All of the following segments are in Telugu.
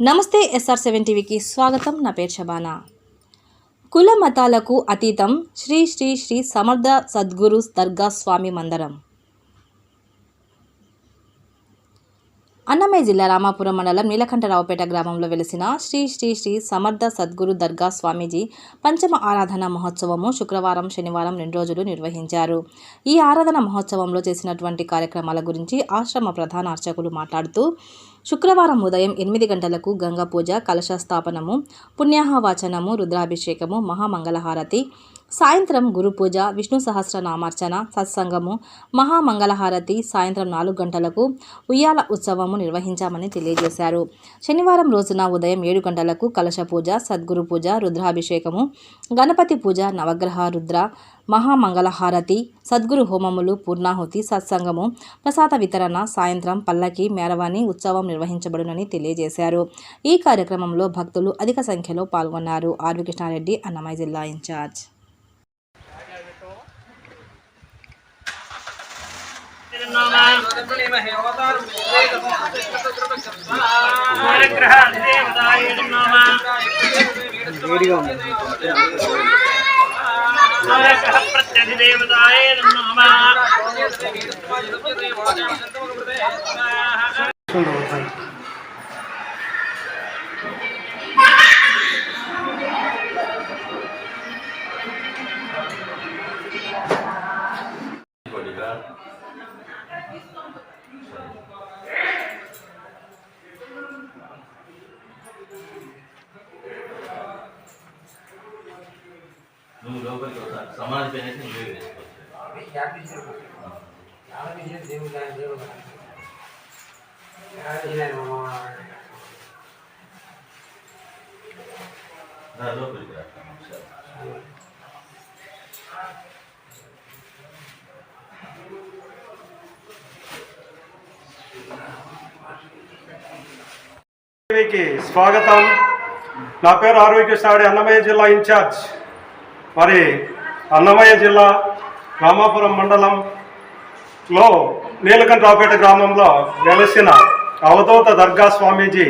నమస్తే ఎస్ఆర్ సెవెన్ టీవీకి స్వాగతం. నా పేరు శబానా కుల మతాలకు అతీతం శ్రీ శ్రీ శ్రీ సమర్థ సద్గురు దర్గా స్వామి మందరం. అన్నమయ్య జిల్లా రామాపురం మండలం నీలకంఠరావుపేట గ్రామంలో వెలిసిన శ్రీ శ్రీ శ్రీ సమర్థ సద్గురు దర్గా స్వామీజీ పంచమ ఆరాధన మహోత్సవము శుక్రవారం శనివారం రెండు రోజులు నిర్వహించారు. ఈ ఆరాధన మహోత్సవంలో చేసినటువంటి కార్యక్రమాల గురించి ఆశ్రమ ప్రధాన అర్చకులు మాట్లాడుతూ శుక్రవారం ఉదయం ఎనిమిది గంటలకు గంగా పూజ కలశ స్థాపనము పుణ్యాహవాచనము రుద్రాభిషేకము మహామంగళహారతి. సాయంత్రం గురుపూజ విష్ణు సహస్రనామార్చన సత్సంగము మహామంగళహారతి సాయంత్రం నాలుగు గంటలకు ఉయ్యాల ఉత్సవము నిర్వహించామని తెలియజేశారు. శనివారం రోజున ఉదయం ఏడు గంటలకు కలశ పూజ సద్గురు పూజ రుద్రాభిషేకము గణపతి పూజ నవగ్రహ రుద్ర మహామంగళహారతి సద్గురు హోమములు పూర్ణాహుతి సత్సంగము ప్రసాద వితరణ సాయంత్రం పల్లకి మేరవాణి ఉత్సవం నిర్వహించబడునని తెలియజేశారు. ఈ కార్యక్రమంలో భక్తులు అధిక సంఖ్యలో పాల్గొన్నారు. ఆర్వి కృష్ణారెడ్డి అన్నమయ్య జిల్లా ఇన్ఛార్జ్. ప్రత్యధిదేవతాయ నమ నువ్వు లోపలికి వస్తా సమాధి పైన నువ్వే వేసుకోవచ్చు రా లోపలికి రా. ఒకసారి. టీవీకి స్వాగతం. నా పేరు ఆరోగ్య సాడి అన్నమయ్య జిల్లా ఇన్ఛార్జ్. మరి అన్నమయ్య జిల్లా రామాపురం మండలంలో నీలకంఠరావుపేట గ్రామంలో వెలసిన అవధూత దర్గా స్వామీజీ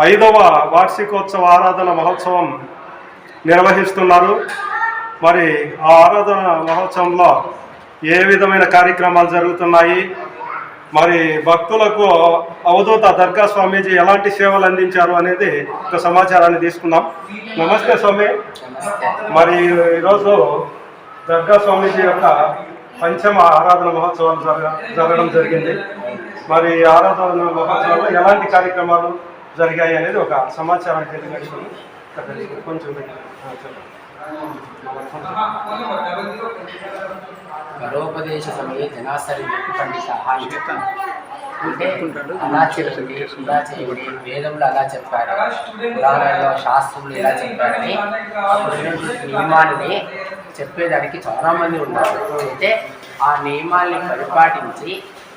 ఐదవ వార్షికోత్సవ ఆరాధన మహోత్సవం నిర్వహిస్తున్నారు. మరి ఆ ఆరాధన మహోత్సవంలో ఏ విధమైన కార్యక్రమాలు జరుగుతున్నాయి? మరి భక్తులకు అవధూత దర్గా స్వామీజీ ఎలాంటి సేవలు అందించారు అనేది ఒక సమాచారాన్ని తీసుకుందాం. నమస్తే స్వామి. మరి ఈరోజు దర్గా స్వామీజీ యొక్క పంచమ ఆరాధన మహోత్సవాలు జరగ జరగడం జరిగింది. మరి ఆరాధన మహోత్సవంలో ఎలాంటి కార్యక్రమాలు జరిగాయి అనేది ఒక సమాచారం కొంచెం పరోపదేశ సమయే జనాసరి పండిత అంటే అలా చేయండి ఇలా చేయండి వేదంలో అలా చెప్పారు పురాణాల్లో శాస్త్రంలో ఇలా చెప్పారని నియమాలని చెప్పేదానికి చాలా మంది ఉన్నారు. అయితే ఆ నియమాల్ని పరిపాటించి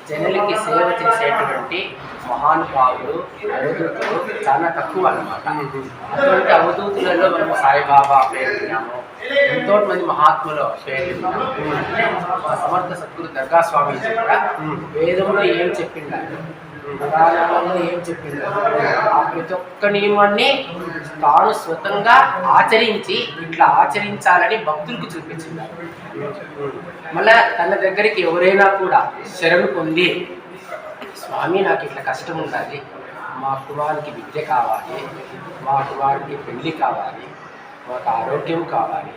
జనులకి సేవ చేసేటువంటి మహానుభావులు అవధూతులు చాలా తక్కువ అనమాట అటువంటి అవధూతులలో మనం సాయిబాబా పేరు విన్నాము ఎంతో మంది మహాత్ములు పేరు సమర్థ సద్గురు దర్గా స్వామి వేదంలో ఏం చెప్పిండారు? పురాణాలలో ఏం చెప్పిండారు? ఆ ప్రతి ఒక్క నియమాన్ని తాను స్వతంగా ఆచరించి ఇట్లా ఆచరించాలని భక్తులకు చూపించింది మళ్ళా తన దగ్గరికి ఎవరైనా కూడా శరణు పొంది స్వామి నాకు ఇట్లా కష్టం ఉండాలి. మా కుమారునికి విద్య కావాలి. మా కుమారుడికి పెళ్ళి కావాలి. మాకు ఆరోగ్యం కావాలి.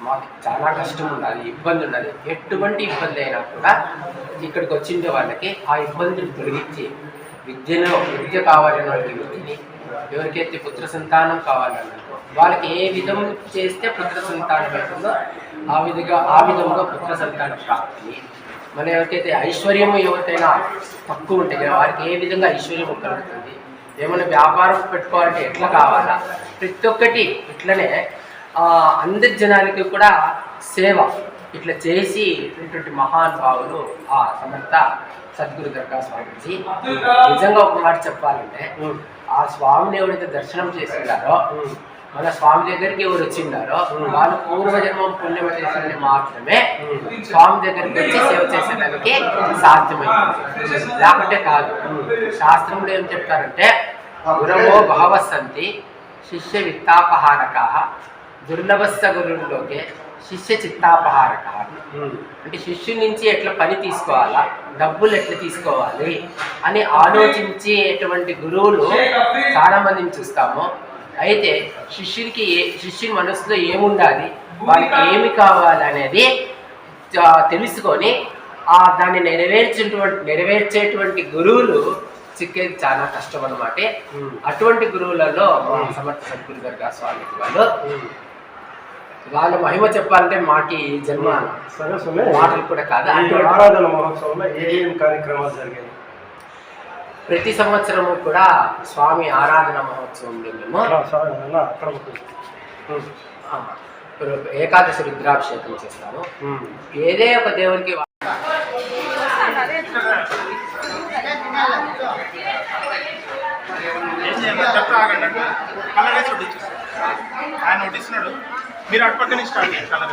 మాకు చాలా కష్టం ఉండాలి ఇబ్బంది ఉండాలి. ఎటువంటి ఇబ్బంది అయినా కూడా ఇక్కడికి వచ్చిండే వాళ్ళకి ఆ ఇబ్బందిని తొలగించి విద్యలో విద్య కావాలన్న వాళ్ళకి విద్యని ఎవరికైతే పుత్ర సంతానం కావాలన్నారు వాళ్ళకి ఏ విధం చేస్తే పుత్ర సంతానం అవుతుందో ఆ విధంగా ఆ విధంగా పుత్ర సంతాన ప్రాప్తిని మన ఎవరికైతే ఐశ్వర్యం ఎవరికైనా తక్కువ ఉంటే వారికి ఏ విధంగా ఐశ్వర్యం కలుగుతుంది? ఏమైనా వ్యాపారం పెట్టుకోవాలంటే ఎట్లా కావాలా? ప్రతి ఒక్కటి ఇట్లనే అందరి జనాలకి కూడా సేవ ఇట్లా చేసి ఇటువంటి మహానుభావులు ఆ సమర్థ సద్గురు దర్గా స్వామీజీ. నిజంగా ఒక మాట చెప్పాలంటే ఆ స్వామిని ఎవరైతే దర్శనం చేసిండారో మన స్వామి దగ్గరికి ఎవరు వచ్చిండారో వాళ్ళు పూర్వజన్మం పుణ్యం చేసిన మాత్రమే స్వామి దగ్గరికి వచ్చి సేవ చేసేదానికి సాధ్యమైంది. లేకుంటే కాదు. శాస్త్రంలో ఏం చెప్తారంటే గురవో బహవः సంతి శిష్య విత్తాపహారకాः దుర్లభస్స గురుల్లోకే శిష్య చిత్తాపహారక. అంటే శిష్యుడి నుంచి ఎట్లా పని తీసుకోవాలా? డబ్బులు ఎట్లా తీసుకోవాలి? అని ఆలోచించేటువంటి గురువులు చాలా మందిని చూస్తాము. అయితే శిష్యుడికి ఏ శిష్యుని మనసులో ఏముండాలి? వారికి ఏమి కావాలి అనేది ఆ, తెలుసుకొని ఆ దాన్ని నెరవేర్చేటువంటి నెరవేర్చేటువంటి గురువులు చిక్కేది చాలా కష్టం అన్నమాట అటువంటి గురువులలో సమర్థ సద్గురు దర్గా స్వామి వాళ్ళు వాళ్ళ మహిమ చెప్పాలంటే మాకి జన్మ మాటలు కూడా కాదు. ఆరాధన మహోత్సవంలో ఏమేమి కార్యక్రమాలు జరిగాయి? ప్రతి సంవత్సరము కూడా స్వామి ఆరాధన మహోత్సవంలో మేము ఏకాదశి రుద్రాభిషేకం చేస్తాము. ఏదే ఒక దేవునికి ఆయన వడ్డిస్తున్నాడు మీరు అటు పక్కన స్టార్ట్ చేయండి కలర్